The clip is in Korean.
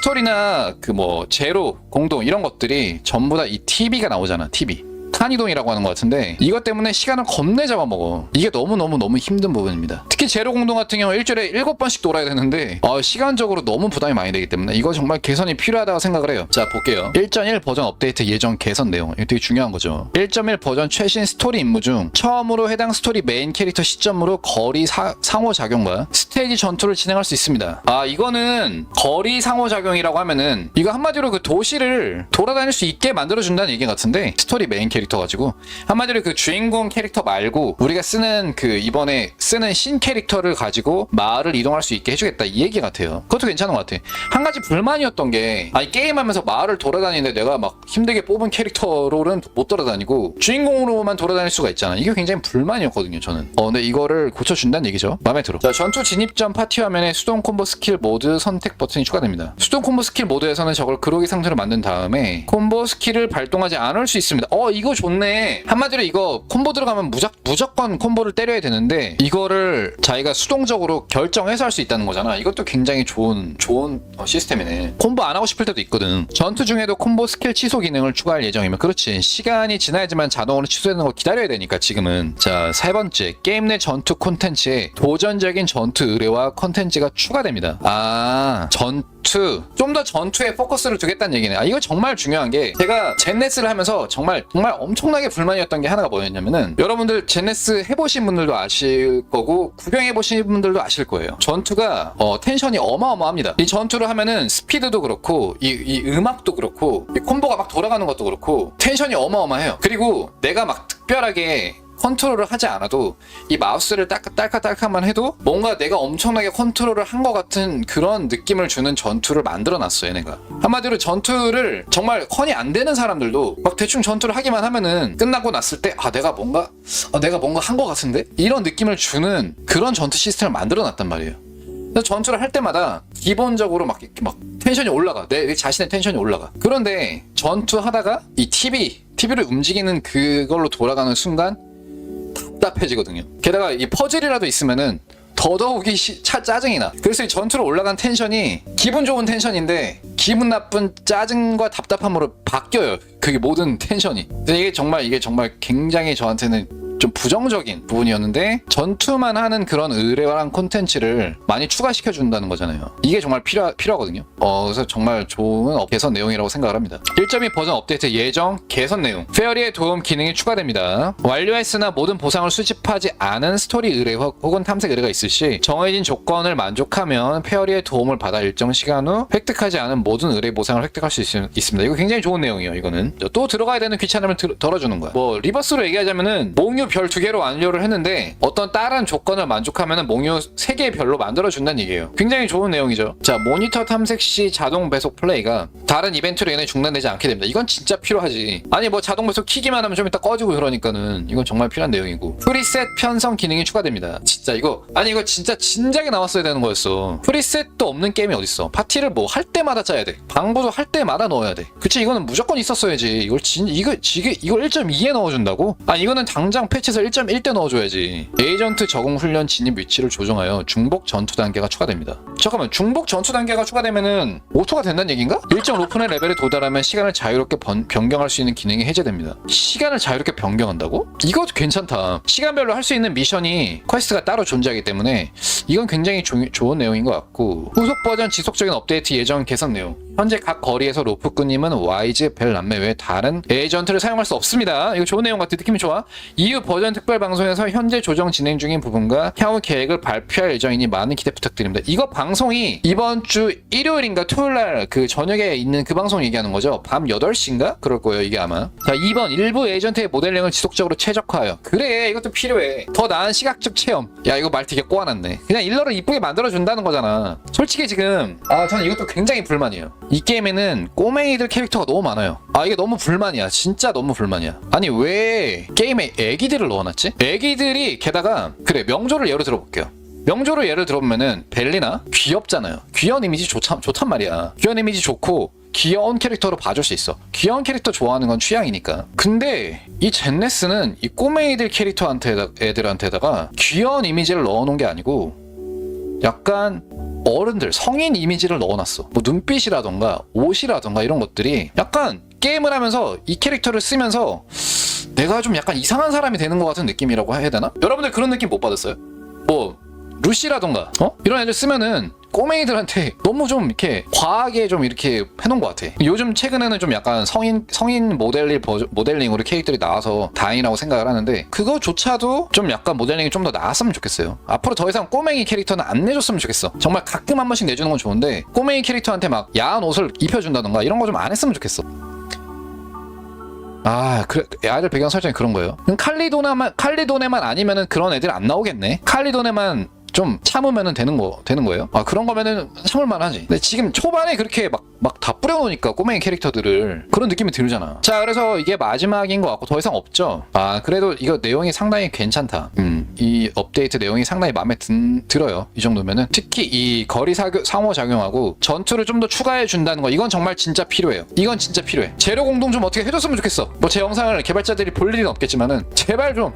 스토리나 그 뭐 제로 공동 이런 것들이 전부 다 이 TV가 나오잖아 TV 탄이동이라고 하는 것 같은데 이것 때문에 시간을 겁내 잡아먹어. 이게 너무너무너무 힘든 부분입니다. 특히 제로 공동 같은 경우 일주일에 7번씩 돌아야 되는데 어, 시간적으로 너무 부담이 많이 되기 때문에 이거 정말 개선이 필요하다고 생각을 해요. 자 볼게요. 1.1 버전 업데이트 예정 개선 내용. 이거 되게 중요한 거죠. 1.1 버전 최신 스토리 임무 중 처음으로 해당 스토리 메인 캐릭터 시점으로 거리 사- 상호작용과 스테이지 전투를 진행할 수 있습니다. 아 이거는 거리 상호작용이라고 하면은 이거 한마디로 그 도시를 돌아다닐 수 있게 만들어준다는 얘기 같은데 스토리 메인 캐릭터 가지고 한마디로 그 주인공 캐릭터 말고 우리가 쓰는 그 이번에 쓰는 신 캐릭터를 가지고 마을을 이동할 수 있게 해주겠다 이 얘기 같아요. 그것도 괜찮은 것 같아. 한 가지 불만이었던 게 아니 게임하면서 마을을 돌아다니는데 내가 막 힘들게 뽑은 캐릭터로는 못 돌아다니고 주인공으로만 돌아다닐 수가 있잖아. 이게 굉장히 불만이었거든요 저는. 어 근데 이거를 고쳐준다는 얘기죠? 마음에 들어. 자 전투 진입 전 파티 화면에 수동 콤보 스킬 모드 선택 버튼이 추가됩니다. 수동 콤보 스킬 모드에서는 저걸 그로기 상태로 만든 다음에 콤보 스킬을 발동하지 않을 수 있습니다. 어 이거 좋네. 한마디로 이거 콤보 들어가면 무작, 무조건 콤보를 때려야 되는데 이거를 자기가 수동적으로 결정해서 할 수 있다는 거잖아. 이것도 굉장히 좋은 좋은 어, 시스템이네. 콤보 안 하고 싶을 때도 있거든. 전투 중에도 콤보 스킬 취소 기능을 추가할 예정이면 그렇지. 시간이 지나야지만 자동으로 취소되는 걸 기다려야 되니까 지금은. 자 세 번째. 게임 내 전투 콘텐츠에 도전적인 전투 의뢰와 콘텐츠가 추가됩니다. 아 전투 좀 더 전투에 포커스를 두겠다는 얘기네 아 이거 정말 중요한 게 제가 젠네스를 하면서 정말 정말 엄청나게 불만이었던 게 하나가 뭐였냐면은 여러분들 젠네스 해보신 분들도 아실 거고 구경해보신 분들도 아실 거예요. 전투가 어, 텐션이 어마어마합니다. 이 전투를 하면은 스피드도 그렇고 이, 이 음악도 그렇고 이 콤보가 막 돌아가는 것도 그렇고 텐션이 어마어마해요. 그리고 내가 막 특별하게 컨트롤을 하지 않아도 이 마우스를 딸깍 딸깍딸깍만 해도 뭔가 내가 엄청나게 컨트롤을 한 것 같은 그런 느낌을 주는 전투를 만들어 놨어요 얘네가. 한마디로 전투를 정말 컨이 안 되는 사람들도 막 대충 전투를 하기만 하면은 끝나고 났을 때 아 내가 뭔가 아, 내가 뭔가 한 것 같은데? 이런 느낌을 주는 그런 전투 시스템을 만들어 놨단 말이에요. 전투를 할 때마다 기본적으로 막 막 텐션이 올라가. 내 자신의 텐션이 올라가. 그런데 전투하다가 이 TV TV를 움직이는 그걸로 돌아가는 순간 답답해지거든요. 게다가 이 퍼즐이라도 있으면은 더더욱이 시- 차 짜증이 나. 그래서 이 전투로 올라간 텐션이 기분 좋은 텐션인데 기분 나쁜 짜증과 답답함으로 바뀌어요. 그게 모든 텐션이. 그래서 이게 정말 이게 정말 굉장히 저한테는 좀 부정적인 부분이었는데 전투만 하는 그런 의뢰랑 콘텐츠를 많이 추가시켜 준다는 거잖아요. 이게 정말 필요 필요하거든요. 어, 그래서 정말 좋은 업- 개선 내용이라고 생각을 합니다. 1.2 버전 업데이트 예정 개선 내용. 페어리의 도움 기능이 추가됩니다. 완료했으나 모든 보상을 수집하지 않은 스토리 의뢰 혹- 혹은 탐색 의뢰가 있을 시 정해진 조건을 만족하면 페어리의 도움을 받아 일정 시간 후 획득하지 않은 모든 의뢰 보상을 획득할 수 있, 습니다 이거 굉장히 좋은 내용이에요. 이거는 또 들어가야 되는 귀찮음을 들- 덜어주는 거야. 뭐 리버스로 얘기하자면은 몽유 별 두 개로 완료를 했는데 어떤 다른 조건을 만족하면은 몽유 세 개의 별로 만들어 준다는 얘기예요. 굉장히 좋은 내용이죠. 자 모니터 탐색 시 자동 배속 플레이가 다른 이벤트로 인해 중단되지 않게 됩니다. 이건 진짜 필요하지. 아니 뭐 자동 배속 키기만 하면 좀 이따 꺼지고 그러니까는 이건 정말 필요한 내용이고 프리셋 편성 기능이 추가됩니다. 진짜 이거 아니 이거 진짜 진작에 나왔어야 되는 거였어. 프리셋도 없는 게임이 어딨어. 파티를 뭐 할 때마다 짜야 돼. 방부도 할 때마다 넣어야 돼. 그치 이거는 무조건 있었어야지. 이걸 진 이거 지게 이걸 1.2에 넣어준다고? 아 이거는 당장 패치에서 1.1때 넣어줘야지. 에이전트 적응 훈련 진입 위치를 조정하여 중복 전투 단계가 추가됩니다. 잠깐만 중복 전투 단계가 추가되면은 오토가 된다는 얘기인가? 일정 로프의 레벨에 도달하면 시간을 자유롭게 번- 변경할 수 있는 기능이 해제됩니다. 시간을 자유롭게 변경한다고? 이것도 괜찮다. 시간별로 할 수 있는 미션이 퀘스트가 따로 존재하기 때문에 이건 굉장히 조- 좋은 내용인 것 같고 후속 버전 지속적인 업데이트 예정 개선 내용 현재 각 거리에서 로프꾼님은 와이즈, 벨 남매 외 다른 에이전트를 사용할 수 없습니다. 이거 좋은 내용 같아 느낌이 좋아. 이후 버전 특별 방송에서 현재 조정 진행 중인 부분과 향후 계획을 발표할 예정이니 많은 기대 부탁드립니다. 이거 방송이 이번 주 일요일인가 토요일 날 그 저녁에 있는 그 방송 얘기하는 거죠. 밤 8시인가? 그럴 거예요, 이게 아마. 자, 2번 일부 에이전트의 모델링을 지속적으로 최적화하여. 그래, 이것도 필요해. 더 나은 시각적 체험. 야, 이거 말 되게 꼬아놨네. 그냥 일러를 이쁘게 만들어 준다는 거잖아. 솔직히 지금 아, 저는 이것도 굉장히 불만이에요. 이 게임에는 꼬맹이들 캐릭터가 너무 많아요. 아, 이게 너무 불만이야. 진짜 너무 불만이야. 아니, 왜 게임에 애기들을 넣어놨지? 애기들이 게다가 그래, 명조를 예로 들어볼게요. 명조로 예를 들어보면은 벨리나 귀엽잖아요. 귀여운 이미지 좋다, 좋단 말이야. 귀여운 이미지 좋고 귀여운 캐릭터로 봐줄 수 있어. 귀여운 캐릭터 좋아하는 건 취향이니까. 근데 이 젠네스는 이 꼬메이들 캐릭터한테 애들한테다가 귀여운 이미지를 넣어놓은 게 아니고 약간 어른들 성인 이미지를 넣어놨어. 뭐 눈빛이라던가 옷이라던가 이런 것들이 약간 게임을 하면서 이 캐릭터를 쓰면서 내가 좀 약간 이상한 사람이 되는 것 같은 느낌이라고 해야 되나? 여러분들 그런 느낌 못 받았어요? 뭐 루시라던가 어? 이런 애들 쓰면은 꼬맹이들한테 너무 좀 이렇게 과하게 좀 이렇게 해놓은 것 같아. 요즘 최근에는 좀 약간 성인 성인 모델링 모델링으로 캐릭터들이 나와서 다행이라고 생각을 하는데 그거조차도 좀 약간 모델링이 좀 더 나았으면 좋겠어요. 앞으로 더 이상 꼬맹이 캐릭터는 안 내줬으면 좋겠어. 정말 가끔 한 번씩 내주는 건 좋은데 꼬맹이 캐릭터한테 막 야한 옷을 입혀준다던가 이런 거 좀 안 했으면 좋겠어. 아, 그래, 아이들 배경 설정이 그런 거예요. 그럼 칼리도네만, 칼리도네만 아니면은 그런 애들 안 나오겠네? 칼리도네만 좀 참으면은 되는 거, 되는 거예요? 아, 그런 거면은 참을 만 하지. 근데 지금 초반에 그렇게 막, 막 다 뿌려놓으니까 꼬맹이 캐릭터들을 그런 느낌이 들잖아. 자, 그래서 이게 마지막인 것 같고 더 이상 없죠? 아, 그래도 이거 내용이 상당히 괜찮다. 음, 이 업데이트 내용이 상당히 마음에 든, 들어요. 이 정도면은. 특히 이 거리 사교, 상호 작용하고 전투를 좀 더 추가해 준다는 거, 이건 정말 진짜 필요해요. 이건 진짜 필요해. 재료 공동 좀 어떻게 해줬으면 좋겠어. 뭐 제 영상을 개발자들이 볼 일은 없겠지만은 제발 좀